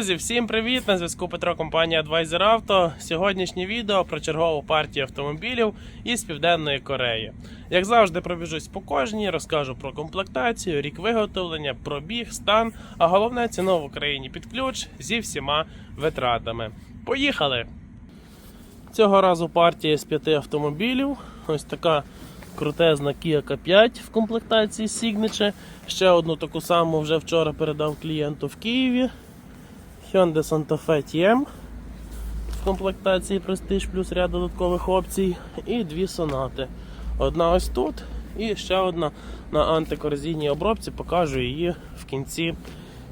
Друзі, всім привіт! На зв'язку Петро, компанія Advisor Auto. Сьогоднішнє відео про чергову партію автомобілів із Південної Кореї. Як завжди, пробіжусь по кожній, розкажу про комплектацію, рік виготовлення, пробіг, стан, а головне ціну в Україні під ключ зі всіма витратами. Поїхали! Цього разу партія з п'яти автомобілів. Ось така крутезна Kia K5 в комплектації Signature. Ще одну таку саму вже вчора передав клієнту в Києві. Hyundai Santa Fe TM в комплектації Prestige плюс ряд додаткових опцій. І дві сонати. Одна ось тут і ще одна на антикорозійній обробці. Покажу її в кінці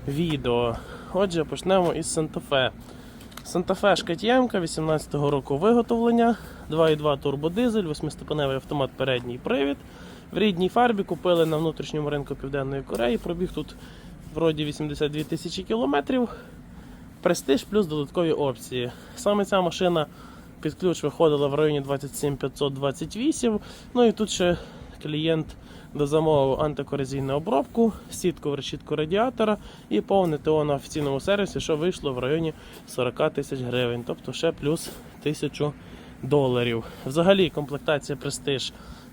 відео. Отже, почнемо із Santa Fe. Santa Fe шкатємка 18-го року виготовлення, 2,2 турбодизель, 8-ступеневий автомат передній привід. В рідній фарбі купили на внутрішньому ринку Південної Кореї. Пробіг тут вроді 82 тисячі кілометрів. Престиж плюс додаткові опції. Саме ця машина під ключ виходила в районі 27528. Ну і тут ще клієнт дозамовив антикорозійну обробку, сітку в решітку радіатора і повне ТО на офіційному сервісі, що вийшло в районі 40 тисяч гривень, тобто ще плюс 1000 доларів. Взагалі комплектація Prestige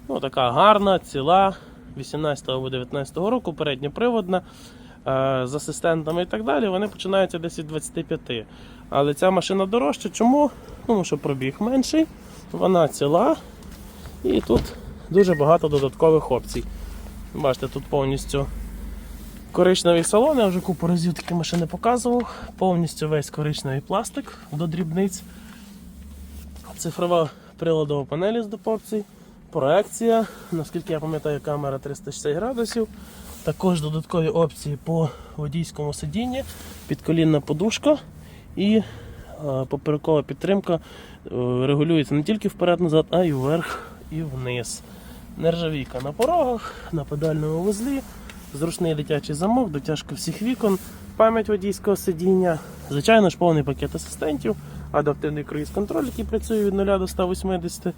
ну, така гарна, ціла, 18 або 19 року, передньоприводна. е, З асистентами і так далі, вони починаються десь від 25. Але ця машина дорожча. Чому? Тому що пробіг менший, вона ціла і тут дуже багато додаткових опцій. Бачите, тут повністю коричневий салон, я вже купу разів такі машини показував. Повністю весь коричневий пластик до дрібниць. Цифрова приладова панель з опцій. Проекція, наскільки я пам'ятаю, камера 360 градусів. Також додаткові опції по водійському сидінні, підколінна подушка і е, поперекова підтримка е, регулюється не тільки вперед-назад, а й вверх і вниз. Нержавійка на порогах, на педальному вузлі, зручний дитячий замок, дотяжка всіх вікон, пам'ять водійського сидіння, звичайно ж повний пакет асистентів, адаптивний круїз-контроль, який працює від 0 до 180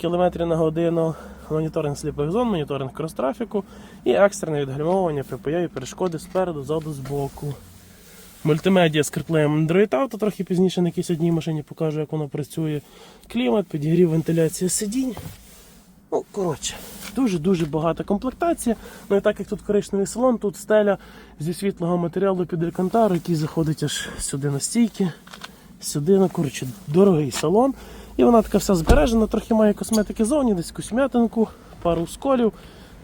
км на годину, моніторинг сліпих зон, моніторинг крос-трафіку і екстрене відгальмовування при появі перешкоди спереду, ззаду, збоку. Мультимедіа з CarPlay Android Auto, трохи пізніше на якійсь одній машині покажу, як воно працює. Клімат, підігрів, вентиляція сидінь. Ну, коротше, дуже-дуже багата комплектація. Ну і так як тут коричневий салон, тут стеля зі світлого матеріалу під алькантару, який заходить аж сюди на стійки, сюди, ну коротше, дорогий салон. І вона така вся збережена, трохи має косметики зовні, десь якусь м'ятинку, пару сколів.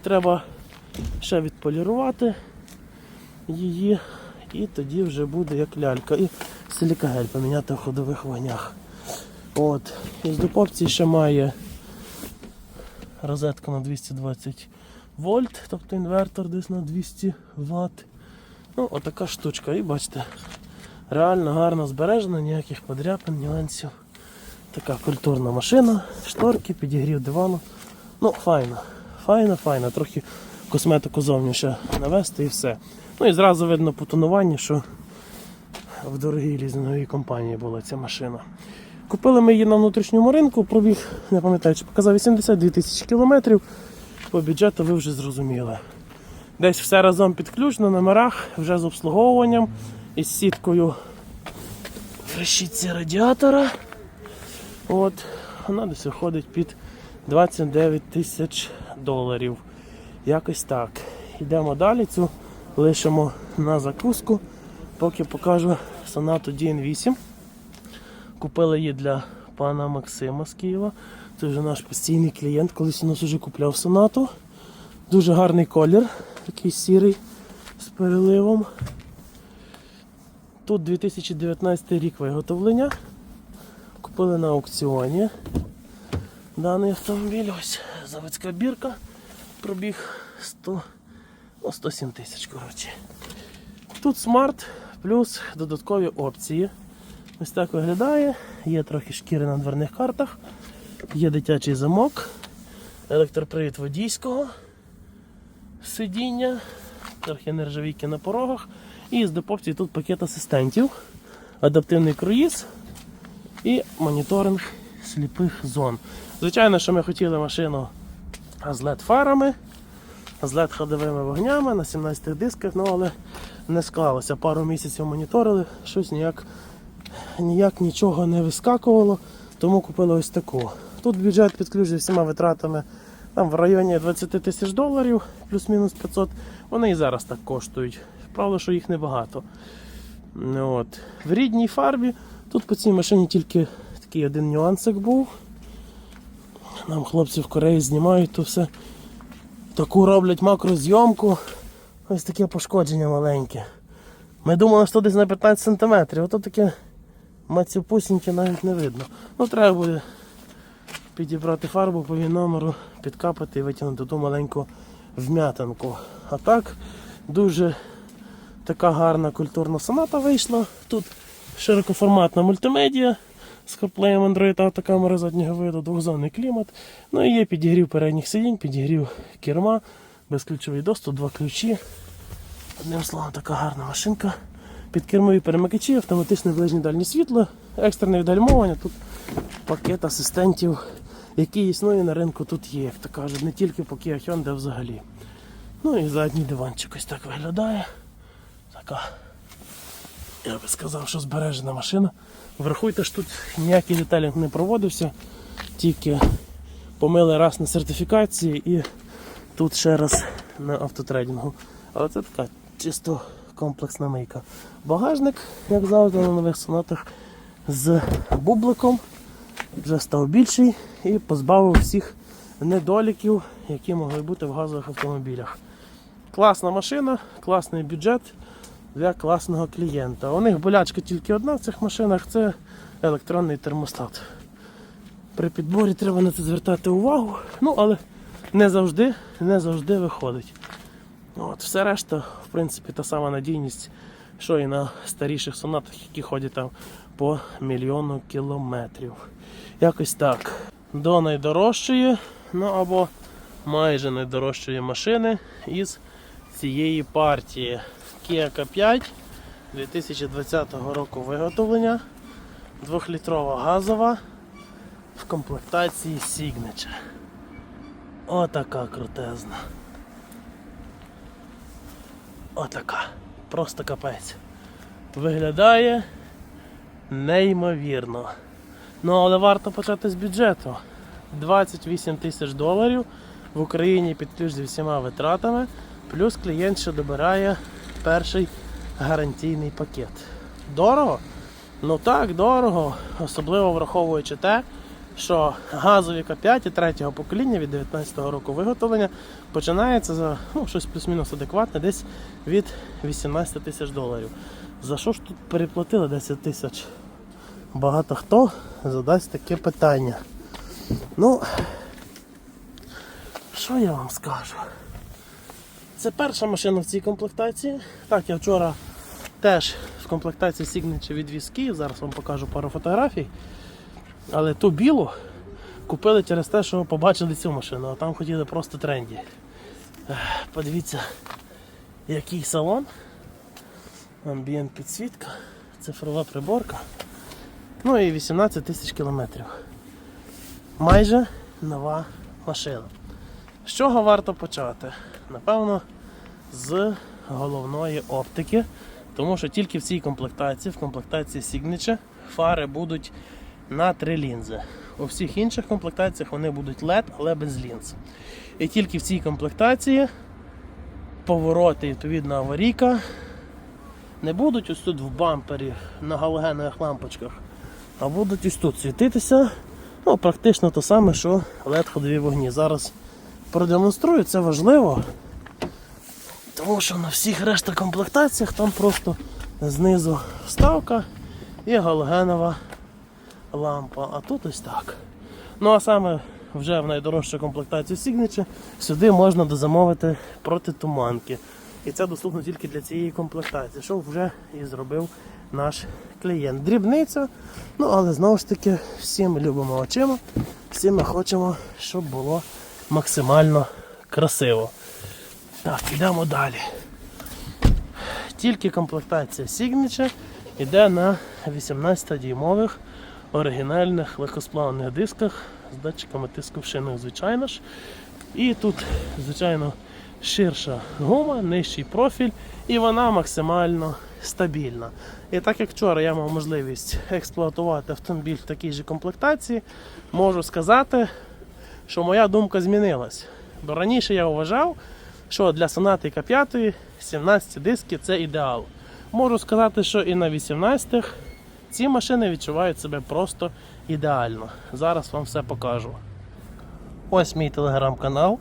Треба ще відполірувати її. І тоді вже буде як лялька. І силікагель поміняти в ходових вогнях. От. Із допопції ще має розетка на 220 вольт, тобто інвертор десь на 200 Вт. Ну, отака штучка. І бачите, реально гарно збережена, ніяких подряпин, нюансів. Така культурна машина, шторки, підігрів дивану. Ну, файна, файна, файна. Трохи косметику зовні ще навести і все. Ну і зразу видно по тонуванню, що в дорогій лізинговій компанії була ця машина. Купили ми її на внутрішньому ринку, пробіг, не пам'ятаю, чи показав 82 тисячі кілометрів. По бюджету ви вже зрозуміли. Десь все разом під ключ на номерах, вже з обслуговуванням із сіткою решітці радіатора. От, вона десь виходить під 29 тисяч доларів. Якось так. Йдемо далі, цю лишимо на закуску, поки покажу сонату DN8. Купили її для пана Максима з Києва. Це вже наш постійний клієнт, колись у нас вже купляв сонату. Дуже гарний колір, такий сірий з переливом. Тут 2019 рік виготовлення. Купили на аукціоні. Даний автомобіль, ось заводська бірка. Пробіг 100, ну, 107 тисяч. коротше. Тут смарт плюс додаткові опції. Ось так виглядає. Є трохи шкіри на дверних картах, є дитячий замок, електропривід водійського сидіння, трохи нержавійки на порогах. І з допопції тут пакет асистентів, адаптивний круїз і моніторинг сліпих зон. Звичайно, що ми хотіли машину з LED фарами, з LED ходовими вогнями на 17 дисках, ну але не склалося. Пару місяців моніторили, щось ніяк, ніяк нічого не вискакувало, тому купили ось таку. Тут бюджет під всіма витратами там в районі 20 тисяч доларів, плюс-мінус 500. Вони і зараз так коштують. Правда, що їх небагато. Ну, От. В рідній фарбі тут по цій машині тільки такий один нюансик був. Нам хлопці в Кореї знімають то все. Таку роблять макрозйомку. Ось таке пошкодження маленьке. Ми думали, що десь на 15 см, ото таке мацюпусіньке навіть не видно. Ну треба буде підібрати фарбу по її номеру, підкапати і витягнути ту маленьку вм'ятинку. А так дуже така гарна культурна соната вийшла. Тут широкоформатна мультимедіа з CarPlay, Android автокамери заднього виду, двохзонний клімат. Ну і є підігрів передніх сидінь, підігрів керма, безключовий доступ, два ключі. Одним словом, така гарна машинка. Підкермові перемикачі, автоматичне ближнє дальнє світло, екстрене відгальмовування. Тут пакет асистентів, який існує на ринку, тут є, як то кажуть, не тільки по Kia Hyundai, взагалі. Ну і задній диванчик ось так виглядає. Така, я би сказав, що збережена машина. Врахуйте, що тут ніякий деталінг не проводився, тільки помили раз на сертифікації і тут ще раз на автотрейдингу. Але це така чисто комплексна мийка. Багажник, як завжди на нових сонатах, з бубликом вже став більший і позбавив всіх недоліків, які могли бути в газових автомобілях. Класна машина, класний бюджет для класного клієнта. У них болячка тільки одна в цих машинах це електронний термостат. При підборі треба на це звертати увагу, ну але не завжди, не завжди виходить. От, все решта, в принципі, та сама надійність, що і на старіших сонатах, які ходять там по мільйону кілометрів. Якось так. До найдорожчої, ну або майже найдорожчої машини із цієї партії. Kia K5 2020 року виготовлення. Двохлітрова газова в комплектації Signature. Отака крутезна. Отака. Просто капець. Виглядає неймовірно. Ну, але варто почати з бюджету. 28 тисяч доларів в Україні під ключ зі всіма витратами. Плюс клієнт ще добирає перший гарантійний пакет. Дорого? Ну так, дорого. Особливо враховуючи те, що газові К5 третього покоління від 2019 року виготовлення починається за ну, щось плюс-мінус адекватне, десь від 18 тисяч доларів. За що ж тут переплатили 10 тисяч? Багато хто задасть таке питання. Ну, що я вам скажу? Це перша машина в цій комплектації. Так, я вчора теж в комплектації Signature відвіз Київ, зараз вам покажу пару фотографій. Але ту білу купили через те, що побачили цю машину, а там хотіли просто тренді. Подивіться, який салон. Амбієнт підсвітка, цифрова приборка. Ну і 18 тисяч кілометрів. Майже нова машина. З чого варто почати? Напевно, з головної оптики, тому що тільки в цій комплектації, в комплектації Signature, фари будуть на три лінзи. У всіх інших комплектаціях вони будуть LED, але без лінз. І тільки в цій комплектації повороти, відповідно, аварійка не будуть ось тут в бампері на галогенових лампочках, а будуть ось тут світитися. Ну, практично те саме, що LED ходові вогні. Зараз продемонструю, це важливо. Тому що на всіх решта комплектаціях там просто знизу вставка і галогенова лампа. А тут ось так. Ну а саме вже в найдорожчу комплектацію Signature сюди можна дозамовити протитуманки. І це доступно тільки для цієї комплектації, що вже і зробив наш клієнт. Дрібниця, ну але знову ж таки всі ми любимо очима, всі ми хочемо, щоб було максимально красиво. Так, йдемо далі. Тільки комплектація Signature йде на 18-дюймових оригінальних легкосплавних дисках з датчиками тиску в шинах, звичайно ж. І тут, звичайно, ширша гума, нижчий профіль, і вона максимально стабільна. І так як вчора я мав можливість експлуатувати автомобіль в такій же комплектації, можу сказати, що моя думка змінилась. Бо раніше я вважав, що для Сонатика 5 17 диски це ідеал. Можу сказати, що і на 18-х ці машини відчувають себе просто ідеально. Зараз вам все покажу. Ось мій телеграм-канал.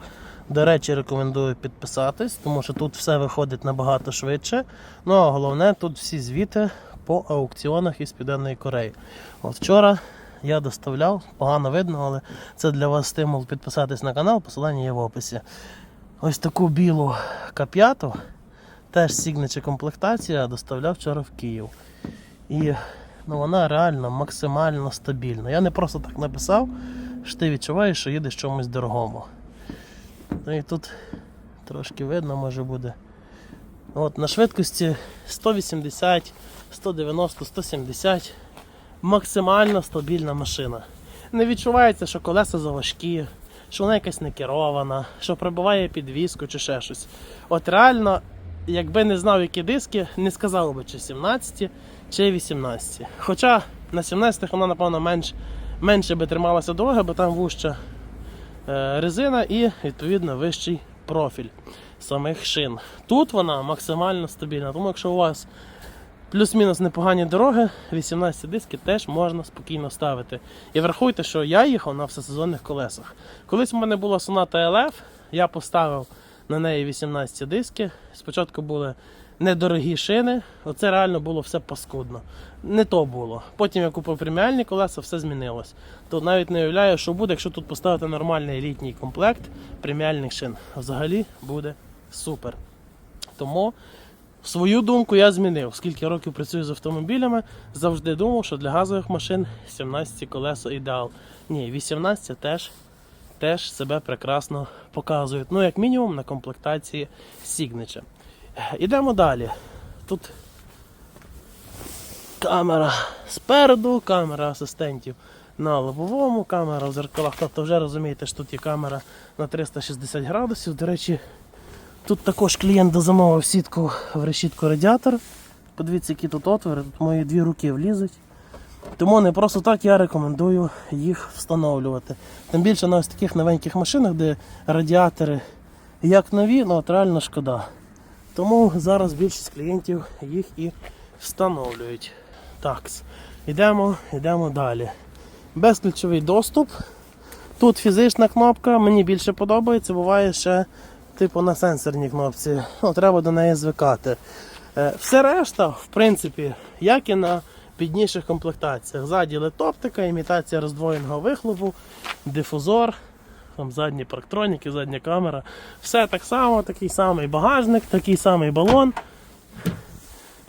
До речі, рекомендую підписатись, тому що тут все виходить набагато швидше. Ну а головне, тут всі звіти по аукціонах із Південної Кореї. От вчора я доставляв, погано видно, але це для вас стимул підписатись на канал, посилання є в описі. Ось таку білу К5, теж сігнича комплектація, доставляв вчора в Київ. І ну, вона реально максимально стабільна. Я не просто так написав, що ти відчуваєш, що їдеш чомусь дорогому. Ну і тут трошки видно може буде. От, на швидкості 180, 190, 170 максимально стабільна машина. Не відчувається, що колеса заважкі, що вона якась не керована, що пробиває підвіску чи ще щось. От реально, якби не знав, які диски, не сказав би, чи 17 чи 18. Хоча на 17-х вона, напевно, менш, менше би трималася дорога, бо там вужча е, резина і відповідно вищий профіль самих шин. Тут вона максимально стабільна, тому якщо у вас плюс-мінус непогані дороги, 18 диски теж можна спокійно ставити. І врахуйте, що я їхав на всесезонних колесах. Колись в мене була Sonata LF, я поставив на неї 18 диски. Спочатку були недорогі шини, оце реально було все паскудно. Не то було. Потім я купив преміальні колеса, все змінилось. То навіть не уявляю, що буде, якщо тут поставити нормальний літній комплект преміальних шин. Взагалі буде супер. Тому свою думку я змінив. Скільки років працюю з автомобілями, завжди думав, що для газових машин 17 колеса ідеал. Ні, 18 теж, теж себе прекрасно показують. Ну, як мінімум, на комплектації Signature. Ідемо далі. Тут камера спереду, камера асистентів на лобовому, камера в зеркалах. Тобто вже розумієте, що тут є камера на 360 градусів. До речі, тут також клієнт дозамовив сітку в решітку радіатор. Подивіться, які тут отвори, тут мої дві руки влізуть. Тому не просто так я рекомендую їх встановлювати. Тим більше на ось таких новеньких машинах, де радіатори як нові, ну от реально шкода. Тому зараз більшість клієнтів їх і встановлюють. Так, йдемо, йдемо далі. Безключовий доступ. Тут фізична кнопка, мені більше подобається, буває ще типу на сенсорній кнопці. Ну, треба до неї звикати. Е, Все решта, в принципі, як і на підніших комплектаціях. Ззаді летоптика, імітація роздвоєного вихлопу, дифузор, там задні парктроніки, задня камера. Все так само, такий самий багажник, такий самий балон.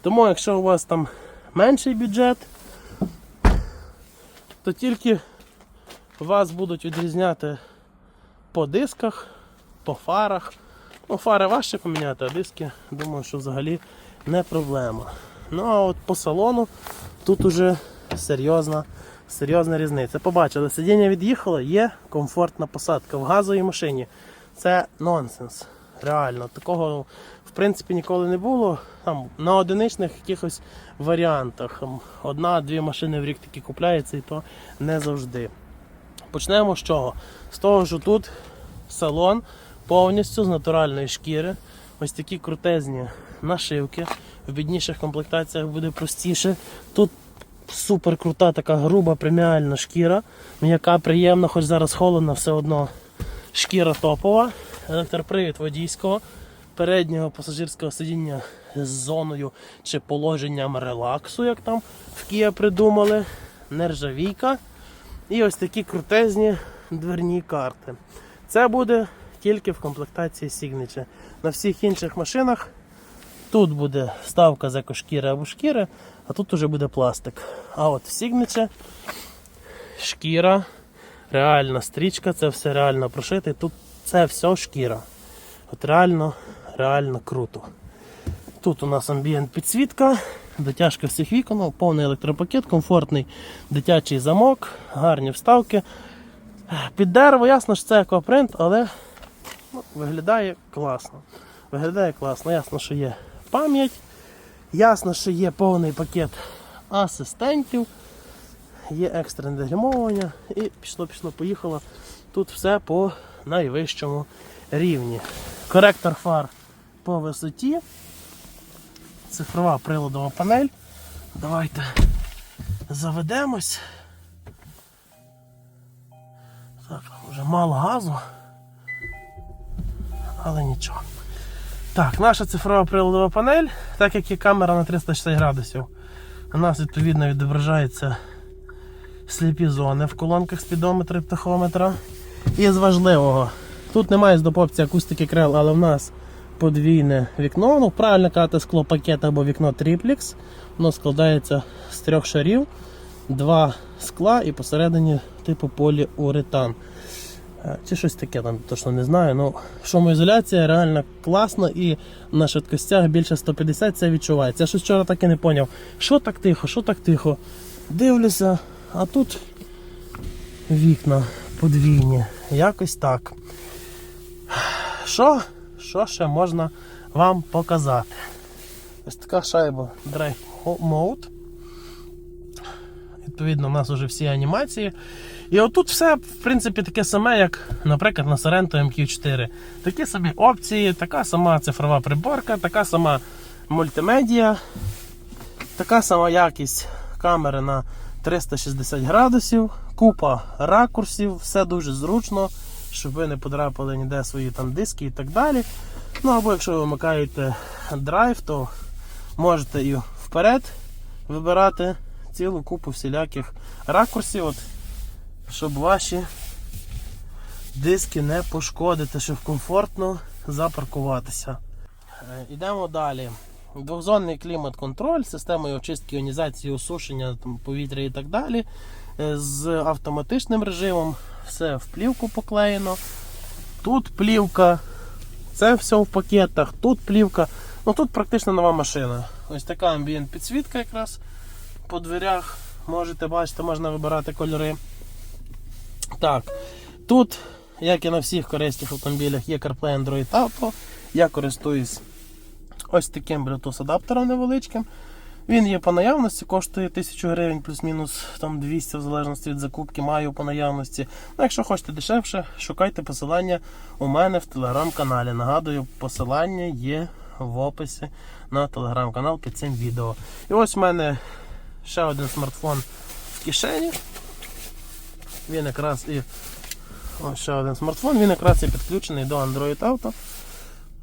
Тому якщо у вас там менший бюджет, то тільки вас будуть відрізняти по дисках, по фарах. Ну, фари важче поміняти, а диски, думаю, що взагалі не проблема. Ну а от по салону тут уже серйозна, серйозна різниця. Побачили, сидіння від'їхало, є комфортна посадка в газовій машині. Це нонсенс. Реально, такого в принципі ніколи не було. Там на одиничних якихось варіантах. Одна-дві машини в рік такі купляються і то не завжди. Почнемо з чого? З того, що тут салон повністю з натуральної шкіри. Ось такі крутезні нашивки. В бідніших комплектаціях буде простіше. Тут супер крута, така груба преміальна шкіра. М'яка, приємна, хоч зараз холодно, все одно шкіра топова. Електропривід водійського, переднього пасажирського сидіння з зоною чи положенням релаксу, як там в Kia придумали. Нержавійка. І ось такі крутезні дверні карти. Це буде тільки в комплектації Signature. На всіх інших машинах тут буде вставка з екошкіри або шкіри, а тут уже буде пластик. А от в Signature шкіра, реальна стрічка, це все реально прошите. Тут це все шкіра. От реально, реально круто. Тут у нас амбієнт підсвітка, дотяжка всіх вікон, повний електропакет, комфортний дитячий замок, гарні вставки. Під дерево, ясно, що це екопринт, але Ну, виглядає класно. Виглядає класно. Ясно, що є пам'ять, ясно, що є повний пакет асистентів, є екстрене дегрімовування і пішло, пішло, поїхало. Тут все по найвищому рівні. Коректор фар по висоті, цифрова приладова панель. Давайте заведемось. Так, вже мало газу, але нічого. Так, наша цифрова приладова панель, так як є камера на 360 градусів, у нас відповідно відображаються сліпі зони в колонках спідометра і тахометра. І з важливого, тут немає з допопції акустики крил, але в нас подвійне вікно. Ну, правильно казати, скло пакет або вікно тріплікс. Воно складається з трьох шарів, два скла і посередині типу поліуретан. Е, Чи щось таке там точно не знаю. Ну, шумоізоляція реально класна і на швидкостях більше 150 це відчувається. Я щось вчора так і не зрозумів, що так тихо, що так тихо. Дивлюся, а тут вікна подвійні. Якось так. Що? Що ще можна вам показати? Ось така шайба Drive Mode. Відповідно, у нас вже всі анімації. І отут все, в принципі, таке саме, як, наприклад, на Sorento MQ4. Такі собі опції, така сама цифрова приборка, така сама мультимедіа, така сама якість камери на 360 градусів, купа ракурсів, все дуже зручно, щоб ви не подрапали ніде свої там диски і так далі. Ну або якщо ви вмикаєте драйв, то можете і вперед вибирати цілу купу всіляких ракурсів, от, щоб ваші диски не пошкодити, щоб комфортно запаркуватися. Е, Йдемо далі. Двохзонний клімат-контроль, системою очистки, іонізації, осушення там, повітря і так далі. Е, З автоматичним режимом все в плівку поклеєно. Тут плівка, це все в пакетах, тут плівка. Ну тут практично нова машина. Ось така амбієнт підсвітка якраз по дверях. Можете бачити, можна вибирати кольори. Так, тут, як і на всіх корейських автомобілях, є CarPlay Android Auto. Я користуюсь ось таким Bluetooth адаптером невеличким. Він є по наявності, коштує 1000 гривень плюс-мінус там 200 в залежності від закупки, маю по наявності. Ну, якщо хочете дешевше, шукайте посилання у мене в телеграм-каналі. Нагадую, посилання є в описі на телеграм-канал під цим відео. І ось у мене ще один смартфон в кишені. Він якраз і ось ще один смартфон, він якраз і підключений до Android Auto.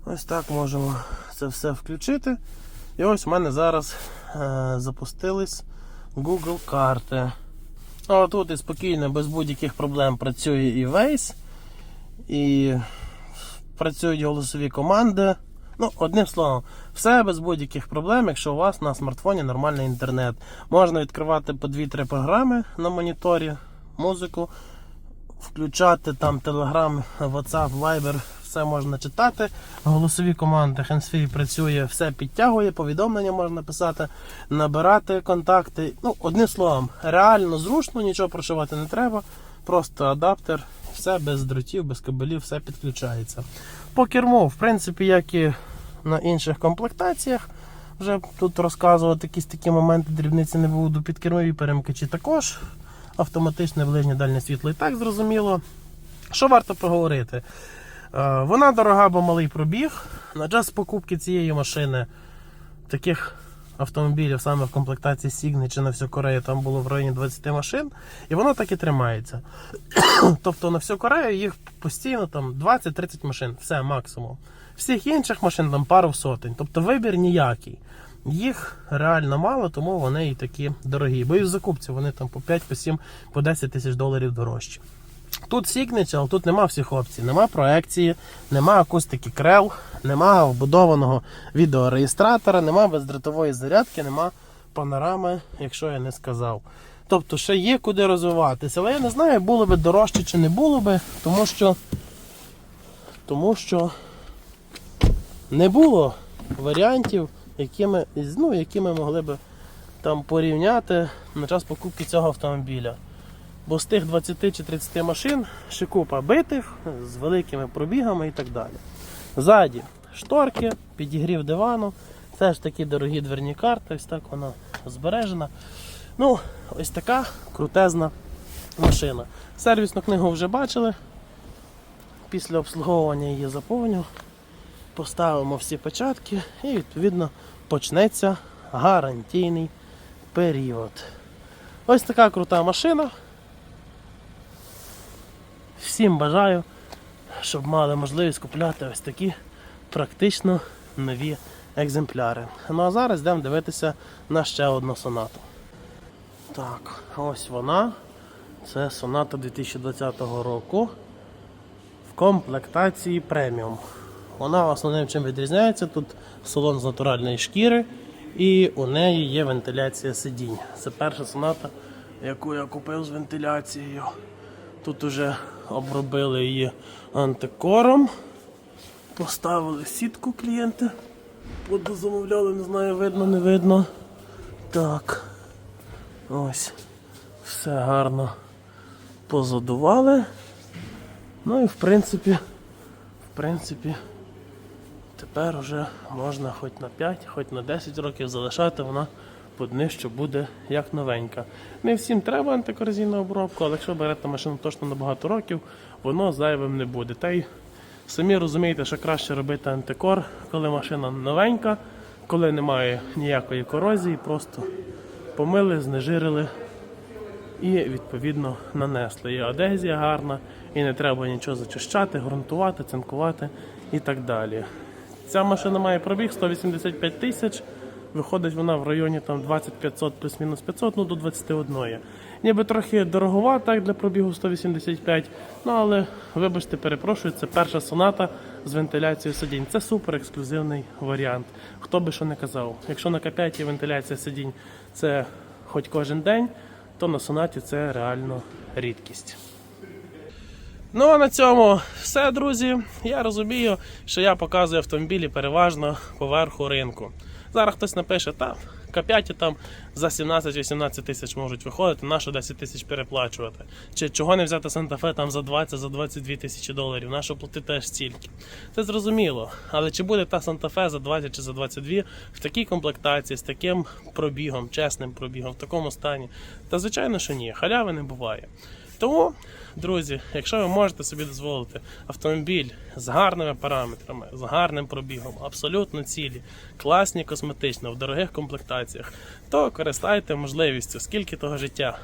Ось так можемо це все включити. І ось у мене зараз е, запустились Google карти. А тут і спокійно, без будь-яких проблем працює і Waze, і працюють голосові команди. Ну, одним словом, все без будь-яких проблем, якщо у вас на смартфоні нормальний інтернет. Можна відкривати по 2-3 програми на моніторі, музику, включати там Telegram, WhatsApp, Viber, все можна читати. Голосові команди Handsfree працює, все підтягує, повідомлення можна писати, набирати контакти. Ну, одним словом, реально зручно, нічого прошивати не треба. Просто адаптер, все без дротів, без кабелів, все підключається. По керму, в принципі, як і на інших комплектаціях. Вже тут розказувати якісь такі моменти дрібниці не буду. Підкермові перемикачі також. Автоматичне ближнє дальнє світло і так зрозуміло. Що варто поговорити? Е, Вона дорога, бо малий пробіг. На час покупки цієї машини таких автомобілів саме в комплектації Signy чи на всю Корею там було в районі 20 машин, і воно так і тримається. тобто на всю Корею їх постійно там 20-30 машин, все максимум. Всіх інших машин там пару сотень. Тобто вибір ніякий. Їх реально мало, тому вони і такі дорогі. Бо і в закупці вони там по 5, по 7, по 10 тисяч доларів дорожчі. Тут Signature, але тут нема всіх опцій. Нема проекції, нема акустики крел, нема вбудованого відеореєстратора, нема бездротової зарядки, нема панорами, якщо я не сказав. Тобто ще є куди розвиватися. Але я не знаю, було би дорожче чи не було би, тому що, тому що не було варіантів, які ми, ну, які ми могли би там порівняти на час покупки цього автомобіля. Бо з тих 20 чи 30 машин ще купа битих з великими пробігами і так далі. Ззаді шторки, підігрів дивану. Це ж такі дорогі дверні карти, ось так вона збережена. Ну, ось така крутезна машина. Сервісну книгу вже бачили. Після обслуговування її заповню. Поставимо всі печатки і відповідно почнеться гарантійний період. Ось така крута машина. Всім бажаю, щоб мали можливість купляти ось такі практично нові екземпляри. Ну а зараз йдемо дивитися на ще одну сонату. Так, ось вона. Це соната 2020 року в комплектації преміум. Вона основним чим відрізняється. Тут салон з натуральної шкіри і у неї є вентиляція сидінь. Це перша соната, яку я купив з вентиляцією. Тут уже обробили її антикором. Поставили сітку клієнти. Подозамовляли, не знаю, видно, не видно. Так. Ось. Все гарно позадували. Ну і в принципі, в принципі, тепер вже можна хоч на 5, хоч на 10 років залишати, вона по днищу буде як новенька. Не всім треба антикорозійна обробка, але якщо берете машину точно на багато років, воно зайвим не буде. Та й самі розумієте, що краще робити антикор, коли машина новенька, коли немає ніякої корозії, просто помили, знежирили і відповідно нанесли. І адезія гарна, і не треба нічого зачищати, ґрунтувати, цинкувати і так далі. Ця машина має пробіг 185 тисяч. Виходить вона в районі там 2500 плюс-мінус 500, ну до 21. Ніби трохи дороговато так для пробігу 185. Ну але вибачте, перепрошую, це перша соната з вентиляцією сидінь. Це супер ексклюзивний варіант. Хто би що не казав. Якщо на К5 вентиляція сидінь це хоч кожен день, то на сонаті це реально рідкість. Ну а на цьому все, друзі. Я розумію, що я показую автомобілі переважно поверху ринку. Зараз хтось напише, та К5 там за 17-18 тисяч можуть виходити, на що 10 тисяч переплачувати. Чи чого не взяти Санта-Фе там за 20 за 22 тисячі доларів, на що платити аж стільки. Це зрозуміло. Але чи буде та Санта-Фе за 20 чи за 22 в такій комплектації, з таким пробігом, чесним пробігом, в такому стані? Та звичайно, що ні, халяви не буває. Тому, друзі, якщо ви можете собі дозволити автомобіль з гарними параметрами, з гарним пробігом, абсолютно цілі, класні косметично, в дорогих комплектаціях, то користайте можливістю, скільки того життя